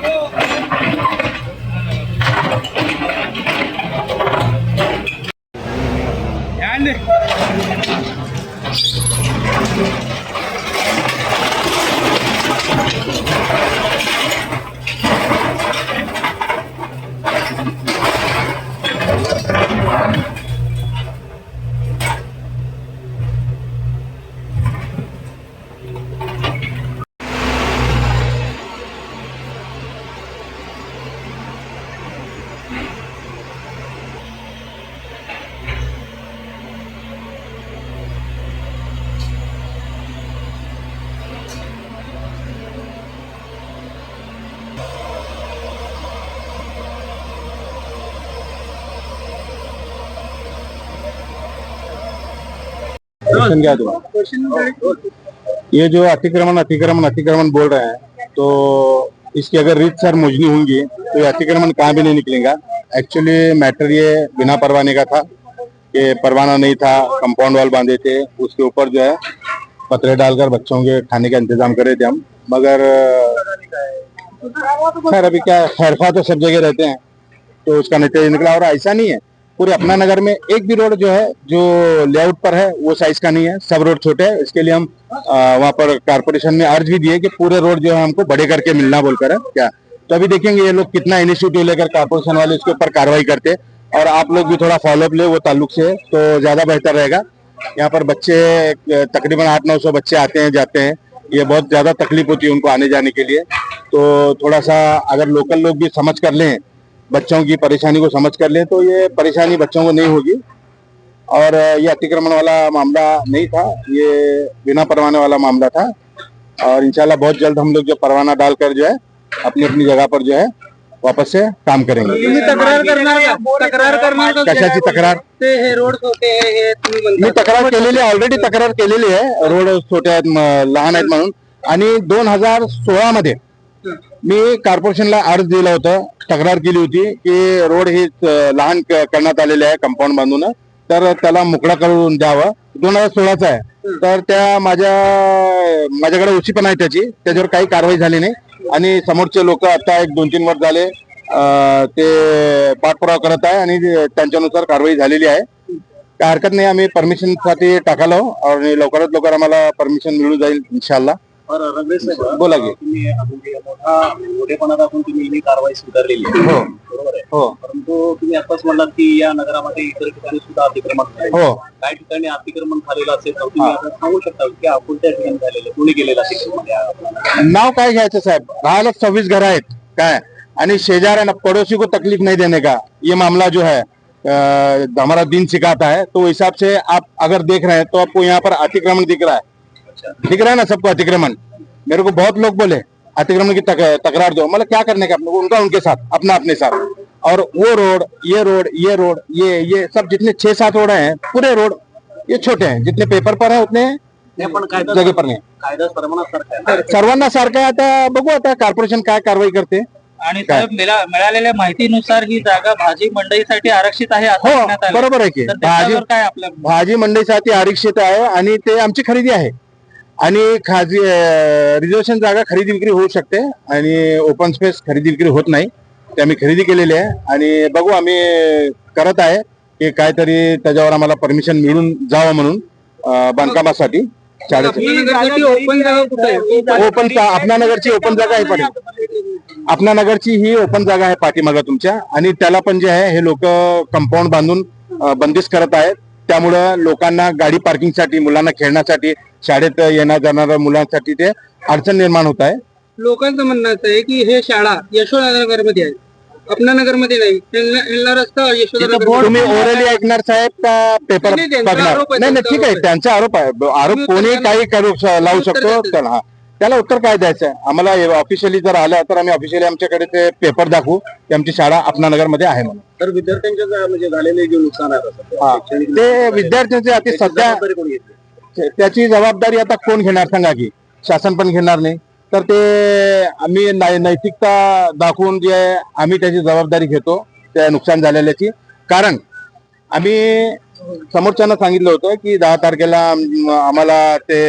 Oh, question क्या है तुम्हारा? ये जो अतिक्रमण अतिक्रमण अतिक्रमण बोल रहे हैं तो इसकी अगर रीत सर मुजनी होंगी तो ये अतिक्रमण कहाँ भी नहीं निकलेगा। एक्चुअली मैटर ये बिना परवाने का था कि परवाना नहीं था कंपाउंड वाल बांधे थे उसके ऊपर जो है पतरे डालकर बच्चों के खाने का इंतज़ाम करे थे हम। मगर खैर अभी क्या खैरफा तो सब जगह रहते हैं तो उसका नतीजा निकला और ऐसा नहीं है। पूरे अपना नगर में एक भी रोड जो है, जो लेआउट पर है, वो साइज़ का नहीं है। सब रोड छोटे हैं। इसके लिए हम वहाँ पर कारपोरेशन में अर्ज़ भी दिए कि पूरे रोड जो है, हमको बड़े करके मिलना बोलकर है। क्या? तो अभी देखेंगे ये लोग कितना इनिशिएटिव लेकर कारपोरेशन वाले इसके ऊपर कार्रवाई करते और आप लोग भी थोड़ा फॉलोअप ले, वो ताल्लुक से तो ज़्यादा बेहतर रहेगा। यहाँ पर बच्चे, तकरीबन आठ नौ सौ बच्चे आते हैं, जाते हैं। ये बहुत ज़्यादा तकलीफ़ होती है उनको आने जाने के लिए। तो थोड़ा सा अगर लोकल लोग भी समझ कर लें बच्चों की परेशानी को समझ कर लें तो ये परेशानी बच्चों को नहीं होगी और ये अतिक्रमण वाला मामला नहीं था ये बिना परवाने वाला मामला था और इंशाल्लाह बहुत जल्द हम लोग जो परवाना डालकर जो है अपनी अपनी जगह पर जो है वापस से काम करेंगे तुम्ही तक्रार करणार का? तक्रार करणार का? कशाची तक्रार ते हे रोड छोटे आहे हे तुम्ही मी तक्रार केलेली ऑलरेडी तक्रार केलेली आहे रोड छोटे आहेत लहान आहेत म्हणून आणि दोन हज़ार सोळा मध्ये मी कॉर्पोरेशनला अर्ज दिला होता तक्रार केली होती की रोड हे लहान करण्यात आलेले आहे कंपाऊंड बांधून. तर त्याला मोकळा करून द्यावं. दोन हजार सोळाचा आहे. तर त्या माझ्या माझ्याकडे ओशी पण आहे त्याची. त्याच्यावर काही कारवाई झाली नाही. आणि समोरचे लोक आता एक दोन तीन वर्ष झाले ते पाठपुरावा करत आहे आणि त्यांच्यानुसार कारवाई झालेली आहे. काय हरकत नाही. आम्ही परमिशनसाठी टाकालो आणि लवकरात लवकर आम्हाला परमिशन मिळून जाईल इन्शाल्लाह साहेब बोला की. तुम्ही म्हणजे मोठा मोठेपणा दाखवून तुम्ही ही कारवाई स्वीकारलेली आहे. हो. बरोबर आहे? हो. परंतु तुम्ही आताच म्हणलात की या नगरामध्ये इतर ठिकाणी सुद्धा अतिक्रमण झाले हो. काही ठिकाणी अतिक्रमण झालेलं असेल तर तुम्ही आता सांगू शकता की कोणत्या ठिकाणी झालेलं कोणी केलेलं अतिक्रमण या? नाव काय घ्यायचं साहेब? राहायला सव्वीस घर आहेत. काय? आणि शेजाऱ्यांना पड़ोसी को तकलीफ नहीं देने का? ये मामला जो है अ, हमारा दिन सिखाता है. तो हिसाब से आप अगर देख रहे हैं तो आपको यहाँ पर अतिक्रमण दिख रहा है. दिख रहा है ना सबको अतिक्रमण। मेरे को बहुत लोग बोले अतिक्रमण की तक, तकरार दो। मतलब क्या करने का अपने को? उनका उनके साथ अपना अपने साथ। और वो रोड ये रोड ये रोड ये ये सब जितने छह सात रोड हैं पूरे रोड ये छोटे हैं। जितने पेपर पर है उतने जगह पर नहीं. सर्वांना सारखं आता बघू आता कॉर्पोरेशन काय कारवाई करते. आणि साहेब मिळा- मिळालेल्या माहितीनुसार ही जागा भाजी मंडईसाठी आरक्षित आहे असं हो. बरोबर आहे की. भाजी काय आपलं भाजी मंडईसाठी आरक्षित आहे आणि ते आमची खरेदी आहे. आणि खाजी रिझर्वेशन जागा खरेदी विक्री होऊ शकते आणि ओपन स्पेस खरेदी विक्री होत नाही. ते आम्ही खरेदी केलेली आहे आणि बघू आम्ही करत आहे की काहीतरी त्याच्यावर आम्हाला परमिशन मिळून जावं म्हणून बांधकामासाठी. ओपन जागा कुठे आहे? ओपन आपल्या नगरची ओपन जागा आहे पाटील. आपल्या नगरची. ही ओपन जागा आहे पाठीमागं तुमच्या. आणि त्याला पण जे आहे हे लोक कंपाऊंड बांधून बंदिश करत आहेत. त्यामुळं लोकांना गाडी पार्किंगसाठी मुलांना खेळण्यासाठी शाळेत येणार जाणाऱ्या मुलांसाठी ते अडचण निर्माण होत आहे. लोकांचं म्हणणं असं आहे की हे शाळा यशोदानगरमध्ये आहे. अपना नगरमध्ये नाही रस्ता तुम्ही ओरली ऐकणार साहेब का पेपर नाही, बघणार? ठीक आहे. त्यांचा आरोप आहे. आरोप कोणी काही करू लावू शकतो. त्याला. त्याला उत्तर काय द्यायचं आहे? आम्हाला ऑफिशियली जर आलं तर आम्ही ऑफिशियली आमच्याकडे ते पेपर दाखवू की आमची शाळा मध्ये आहे म्हणून. तर विद्यार्थ्यांच्या म्हणजे झालेले जे नुकसान आहे ते विद्यार्थ्यांचे आता सध्या त्याची जबाबदारी आता कोण घेणार सांगा की? शासन पण घेणार नाही. तर ते आम्ही नैतिकता दाखवून जे आम्ही त्याची जबाबदारी घेतो त्या नुकसान झालेल्याची. कारण आम्ही समोरच्यांना सांगितलं होतं की दहा तारखेला आम्हाला ते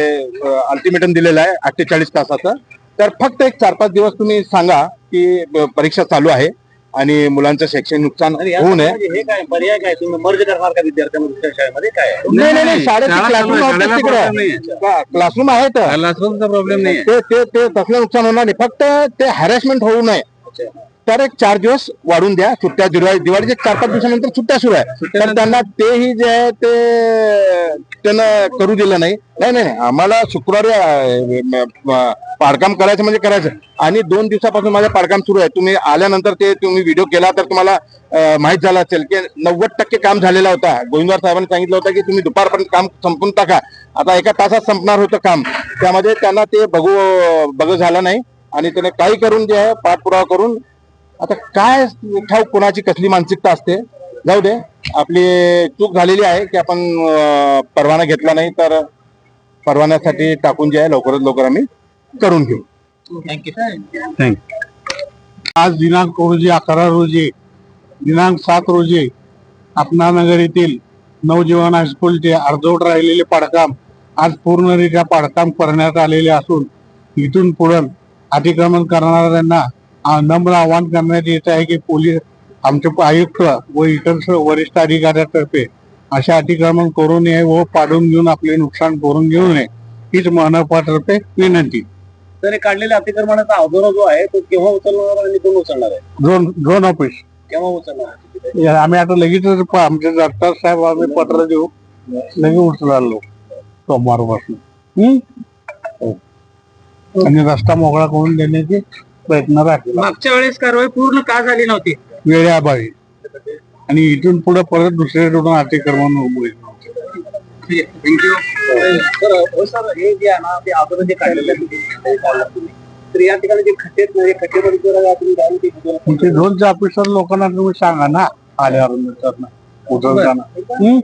अल्टिमेटम दिलेलं आहे अठ्ठेचाळीस तासाचं. तर फक्त एक चार पाच दिवस तुम्ही सांगा की परीक्षा चालू आहे. आणि मुलांचं शैक्षणिक नुकसान होऊ नये. म्हणजे हे काय पर्याय काय? तुम्ही मर्ज करणार का विद्यार्थ्यांना दुसऱ्या शाळेमध्ये काय? आहे? नाही नाही नाही शाळेत शाळा क्लासरूम चालू आहे, शाळेला problem तिकडे. नाहीये. क्लासरूम आहेत क्लासरूमचा प्रॉब्लेम नाही ते ते ते तसलं नुकसान होणार नाही. फक्त ते हॅरेसमेंट होऊ नये. तर एक चार दिवस वाढून द्या सुट्ट्या दिवाळी दिवाळीचे चार पाच दिवसानंतर सुट्ट्या सुरू आहे. तर त्यांना तेही जे आहे ते त्यांना करू दिलं नाही. नाही नाही. आम्हाला शुक्रवारी पाडकाम करायचं म्हणजे करायचं. आणि दोन दिवसापासून माझं पाडकाम सुरू आहे. तुम्ही आल्यानंतर ते तुम्ही व्हिडिओ केला तर तुम्हाला माहीत झालं असेल की नव्वद टक्के काम झालेला होता. गोविंदवार साहेबांनी सांगितलं होतं की तुम्ही दुपारपर्यंत काम संपून टाका. आता एका तासात संपणार होतं काम. त्यामध्ये त्यांना ते बघू बघ झालं नाही. आणि त्याने काही करून जे आहे पाठपुरावा करून आता काय ठाऊक कोणाची कसली मानसिकता असते? जाऊ दे. आपली चूक झालेली आहे की आपण परवाना घेतला नाही तर परवान्यासाठी टाकून जे आहे लवकरात लवकर आम्ही करून घेऊ. थँक्यू आज दिनांक रोजी अकरा रोजी दिनांक सात रोजी अपनानगर येथील नवजीवन हायस्कूलचे अर्धवट राहिलेले पाडकाम आज पूर्णरित्या पाडकाम करण्यात आलेले असून इथून पुढे अतिक्रमण करणाऱ्यांना नम्र आवाहन करण्यात येत आहे की पोलीस आमचे आयुक्त व इतर वरिष्ठ अधिकाऱ्यातर्फे अशा अतिक्रमण करू नये व पाडून घेऊन आपले नुकसान करून घेऊ नये हीच मनपातर्फे विनंती. हे काढलेल्या अतिक्रमणाचा अवरोध जो आहे तो केव्हा उचलणार आणि कोण उचलणार आहे? Drone drone office. केव्हा उचलणार आम्ही आता लगेचच आमचे दत्तार साहेब आम्ही पत्र देऊ. लगेच उचलालो सोमवारपासून. हम्म? आणि रस्ता मोकळा करून देण्याचे प्रयत्न राहतील. मागच्या वेळेस कारवाई पूर्ण का झाली नव्हती? वेळेअभावी. आणि इथून पुढे परत दुसरे रोडून अतिक्रमण होईल थँक्यू हो सर हे जे आहे ना ते अगोदर जे काढलेलं आहे तुम्ही. तर या ठिकाणी जे खड्डे आहेत ना, हे जाऊन ते उचललं. तुमचे ड्रोनचे ऑफिसर लोकांना तुम्ही सांगा ना आल्यावर नंतर ना उचलताना हम्म?